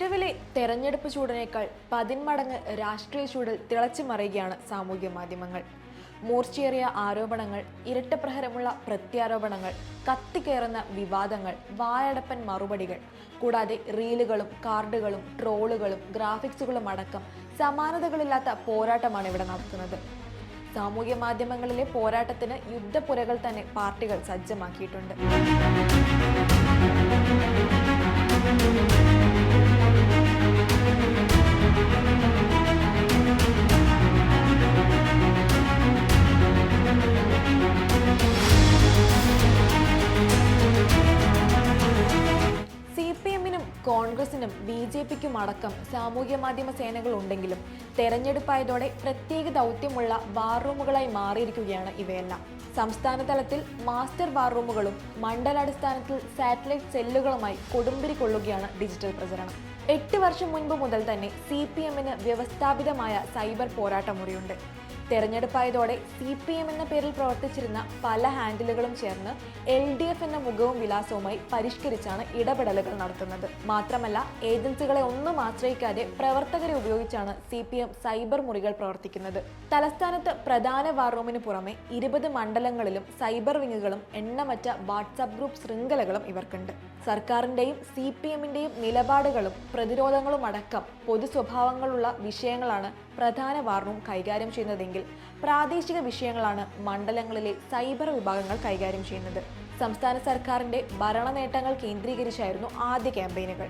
നിലവിലെ തെരഞ്ഞെടുപ്പ് ചൂടിനേക്കാൾ പതിന്മടങ്ങ് രാഷ്ട്രീയ ചൂടിൽ തിളച്ചു മറിയുകയാണ് സാമൂഹ്യ മാധ്യമങ്ങൾ. മൂർച്ചയേറിയ ആരോപണങ്ങൾ ഇരട്ടപ്രഹരമുള്ള പ്രത്യാരോപണങ്ങൾ കത്തിക്കയറുന്ന വിവാദങ്ങൾ വായടപ്പൻ മറുപടികൾ കൂടാതെ റീലുകളും കാർഡുകളും ട്രോളുകളും ഗ്രാഫിക്സുകളും അടക്കം സമാനതകളില്ലാത്ത പോരാട്ടമാണ് ഇവിടെ നടക്കുന്നത് സാമൂഹ്യ മാധ്യമങ്ങളിലെ പോരാട്ടത്തിന് യുദ്ധപ്പുരകൾ തന്നെ പാർട്ടികൾ സജ്ജമാക്കിയിട്ടുണ്ട്. എമ്മിനും കോൺഗ്രസിനും ബി ജെ പിക്കും അടക്കം സാമൂഹ്യ മാധ്യമ സേനകൾ ഉണ്ടെങ്കിലും തെരഞ്ഞെടുപ്പായതോടെ പ്രത്യേക ദൗത്യമുള്ള വാർ റൂമുകളായി മാറിയിരിക്കുകയാണ് ഇവയെല്ലാം. സംസ്ഥാന തലത്തിൽ മാസ്റ്റർ വാർ റൂമുകളും മണ്ഡലാടിസ്ഥാനത്തിൽ സാറ്റലൈറ്റ് സെല്ലുകളുമായി കൊടുമ്പിരി കൊള്ളുകയാണ് ഡിജിറ്റൽ പ്രചരണം. എട്ട് വർഷം മുൻപ് മുതൽ തന്നെ സി പി എമ്മിന് വ്യവസ്ഥാപിതമായ സൈബർ പോരാട്ട മുറിയുണ്ട് തെരഞ്ഞെടുപ്പായതോടെ സി പി എം എന്ന പേരിൽ പ്രവർത്തിച്ചിരുന്ന പല ഹാൻഡിലുകളും ചേർന്ന് എൽ ഡി എഫ് എന്ന മുഖവും വിലാസവുമായി പരിഷ്കരിച്ചാണ് ഇടപെടലുകൾ നടത്തുന്നത്. മാത്രമല്ല ഏജൻസികളെ ഒന്നും ആശ്രയിക്കാതെ പ്രവർത്തകരെ ഉപയോഗിച്ചാണ് സി പി എം സൈബർ മുറികൾ പ്രവർത്തിക്കുന്നത്. തലസ്ഥാനത്ത് പ്രധാന വാർ റൂമിന് പുറമെ ഇരുപത് മണ്ഡലങ്ങളിലും സൈബർ വിങ്ങുകളും എണ്ണമറ്റ വാട്സാപ്പ് ഗ്രൂപ്പ് ശൃംഖലകളും ഇവർക്കുണ്ട്. സർക്കാരിന്റെയും സി പി എമ്മിന്റെയും നിലപാടുകളും പ്രതിരോധങ്ങളും അടക്കം പൊതു സ്വഭാവങ്ങളുള്ള വിഷയങ്ങളാണ് പ്രധാന വാർണവും കൈകാര്യം ചെയ്യുന്നതെങ്കിൽ പ്രാദേശിക വിഷയങ്ങളാണ് മണ്ഡലങ്ങളിലെ സൈബർ വിഭാഗങ്ങൾ കൈകാര്യം ചെയ്യുന്നത്. സംസ്ഥാന സർക്കാരിന്റെ ഭരണ നേട്ടങ്ങൾ കേന്ദ്രീകരിച്ചായിരുന്നു ആദ്യ ക്യാമ്പയിനുകൾ.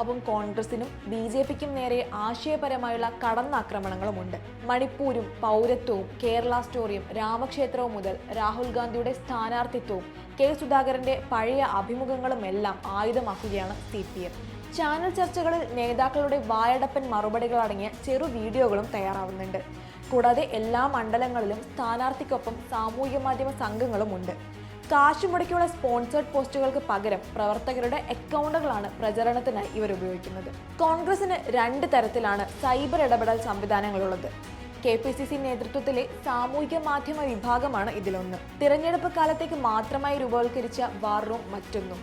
ഒപ്പം കോൺഗ്രസിനും ബി ജെ പിക്കും നേരെ ആശയപരമായുള്ള കടന്നാക്രമണങ്ങളുമുണ്ട്. മണിപ്പൂരും പൗരത്വവും കേരള സ്റ്റോറിയും രാമക്ഷേത്രവും മുതൽ രാഹുൽ ഗാന്ധിയുടെ സ്ഥാനാർത്ഥിത്വവും കെ സുധാകരന്റെ പഴയ അഭിമുഖങ്ങളും എല്ലാം ആയുധമാക്കുകയാണ് സി പി എം. ചാനൽ ചർച്ചകളിൽ നേതാക്കളുടെ വായടപ്പൻ മറുപടികൾ അടങ്ങിയ ചെറു വീഡിയോകളും തയ്യാറാവുന്നുണ്ട്. കൂടാതെ എല്ലാ മണ്ഡലങ്ങളിലും സ്ഥാനാർത്ഥിക്കൊപ്പം സാമൂഹ്യ മാധ്യമ സംഘങ്ങളും ഉണ്ട് കാശ് മുടക്കിയുള്ള സ്പോൺസേഡ് പോസ്റ്റുകൾക്ക് പകരം പ്രവർത്തകരുടെ അക്കൗണ്ടുകളാണ് പ്രചരണത്തിനായി ഇവർ ഉപയോഗിക്കുന്നത്. കോൺഗ്രസിന് രണ്ട് തരത്തിലാണ് സൈബർ ഇടപെടൽ സംവിധാനങ്ങളുള്ളത്. കെ പി സി സി നേതൃത്വത്തിലെ സാമൂഹിക മാധ്യമ വിഭാഗമാണ് ഇതിലൊന്ന്. തിരഞ്ഞെടുപ്പ് കാലത്തേക്ക് മാത്രമായി രൂപവൽക്കരിച്ച വാർ റൂം മറ്റൊന്നും.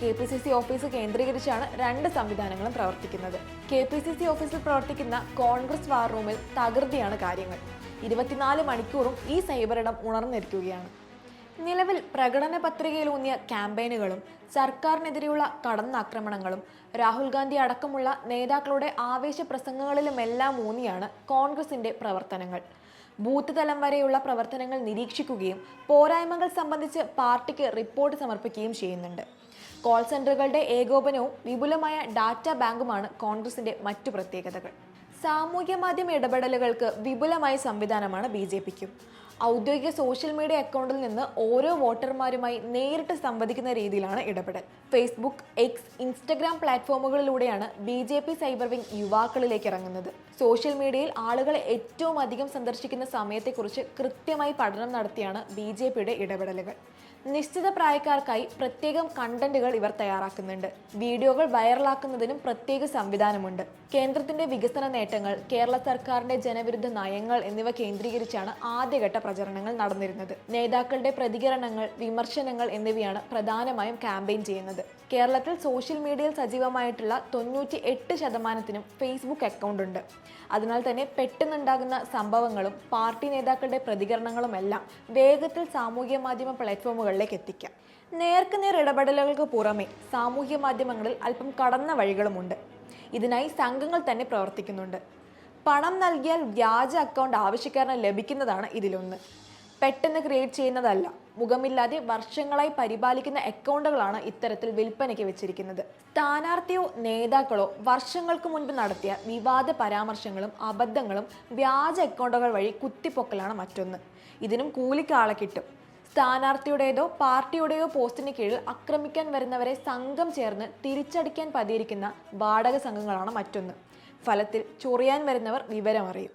K P C C office കേന്ദ്രീകരിച്ചാണ് രണ്ട് സംവിധാനങ്ങളും പ്രവർത്തിക്കുന്നത്. കെ പി സി സി ഓഫീസിൽ പ്രവർത്തിക്കുന്ന കോൺഗ്രസ് വാർ റൂമിൽ തകൃതിയാണ് കാര്യങ്ങൾ. ഇരുപത്തിനാല് മണിക്കൂറും ഈ സൈബർ ഇടം ഉണർന്നിരിക്കുകയാണ്. നിലവിൽ പ്രകടന പത്രികയിലൂന്നിയ ക്യാമ്പയിനുകളും സർക്കാരിനെതിരെയുള്ള കടന്നാക്രമണങ്ങളും രാഹുൽ ഗാന്ധി അടക്കമുള്ള നേതാക്കളുടെ ആവേശ പ്രസംഗങ്ങളിലുമെല്ലാം ഊന്നിയാണ് കോൺഗ്രസിന്റെ പ്രവർത്തനങ്ങൾ. ബൂത്ത് തലം വരെയുള്ള പ്രവർത്തനങ്ങൾ നിരീക്ഷിക്കുകയും പോരായ്മകൾ സംബന്ധിച്ച് പാർട്ടിക്ക് റിപ്പോർട്ട് സമർപ്പിക്കുകയും ചെയ്യുന്നുണ്ട്. കോൾ സെന്ററുകളുടെ ഏകോപനവും വിപുലമായ ഡാറ്റ ബാങ്കുമാണ് കോൺഗ്രസിന്റെ മറ്റു പ്രത്യേകതകൾ. സാമൂഹ്യ മാധ്യമ ഇടപെടലുകൾക്ക് വിപുലമായ സംവിധാനമാണ് ബി ജെ പിക്കും. ഔദ്യോഗിക സോഷ്യൽ മീഡിയ അക്കൗണ്ടിൽ നിന്ന് ഓരോ വോട്ടർമാരുമായി നേരിട്ട് സംവദിക്കുന്ന രീതിയിലാണ് ഇടപെടൽ. Facebook X Instagram പ്ലാറ്റ്ഫോമുകളിലൂടെയാണ് B J P cyber wing യുവാക്കളിലേക്ക് ഇറങ്ങുന്നത്. സോഷ്യൽ മീഡിയയിൽ ആളുകൾ ഏറ്റവും അധികം സന്ദർശിക്കുന്ന സമയത്തെക്കുറിച്ച് കൃത്യമായി പഠനം നടത്തിയാണ് ബി ജെ പിയുടെ ഇടപെടലുകൾ. നിശ്ചിത പ്രായക്കാർക്കായി പ്രത്യേകം കണ്ടന്റുകൾ ഇവർ തയ്യാറാക്കുന്നുണ്ട്. വീഡിയോകൾ വൈറലാക്കുന്നതിനും പ്രത്യേക സംവിധാനമുണ്ട്. കേന്ദ്രത്തിന്റെ വികസന നേട്ടങ്ങൾ കേരള സർക്കാരിന്റെ ജനവിരുദ്ധ നയങ്ങൾ എന്നിവ കേന്ദ്രീകരിച്ചാണ് ആദ്യഘട്ട പ്രചരണങ്ങൾ നടന്നിരുന്നത്. നേതാക്കളുടെ പ്രതികരണങ്ങൾ വിമർശനങ്ങൾ എന്നിവയാണ് പ്രധാനമായും ക്യാമ്പയിൻ ചെയ്യുന്നത്. കേരളത്തിൽ സോഷ്യൽ മീഡിയയിൽ സജീവമായിട്ടുള്ള തൊണ്ണൂറ്റി എട്ട് ശതമാനത്തിനും ഫേസ്ബുക്ക് അക്കൗണ്ട് ഉണ്ട് അതിനാൽ തന്നെ പെട്ടെന്നുണ്ടാകുന്ന സംഭവങ്ങളും പാർട്ടി നേതാക്കളുടെ പ്രതികരണങ്ങളും എല്ലാം വേഗത്തിൽ സാമൂഹ്യ മാധ്യമ പ്ലാറ്റ്ഫോമുകളിലേക്ക് എത്തിക്കാം. നേർക്കുനേർ ഇടപെടലുകൾക്ക് പുറമെ സാമൂഹ്യ മാധ്യമങ്ങളിൽ അല്പം കടന്ന വഴികളുമുണ്ട്. ഇതിനായി സംഘങ്ങൾ തന്നെ പ്രവർത്തിക്കുന്നുണ്ട്. പണം നൽകിയാൽ വ്യാജ അക്കൗണ്ട് ആവശ്യക്കാരന് ലഭിക്കുന്നതാണ് ഇതിലൊന്ന്. പെട്ടെന്ന് ക്രിയേറ്റ് ചെയ്യുന്നതല്ല. മുഖമില്ലാതെ വർഷങ്ങളായി പരിപാലിക്കുന്ന അക്കൗണ്ടുകളാണ് ഇത്തരത്തിൽ വിൽപ്പനയ്ക്ക് വെച്ചിരിക്കുന്നത്. സ്ഥാനാർത്ഥിയോ നേതാക്കളോ വർഷങ്ങൾക്ക് മുൻപ് നടത്തിയ വിവാദ പരാമർശങ്ങളും അബദ്ധങ്ങളും വ്യാജ അക്കൗണ്ടുകൾ വഴി കുത്തിപ്പൊക്കലാണ് മറ്റൊന്ന്. ഇതിനും കൂലിക്കാളെ കിട്ടും. സ്ഥാനാർത്ഥിയുടേതോ പാർട്ടിയുടെയോ പോസ്റ്റിന് കീഴിൽ ആക്രമിക്കാൻ വരുന്നവരെ സംഘം ചേർന്ന് തിരിച്ചടിക്കാൻ പതിയിരിക്കുന്ന വാടക സംഘങ്ങളാണ് മറ്റൊന്ന്. ഫലത്തിൽ ചൊറിയാൻ വരുന്നവർ വിവരമറിയും.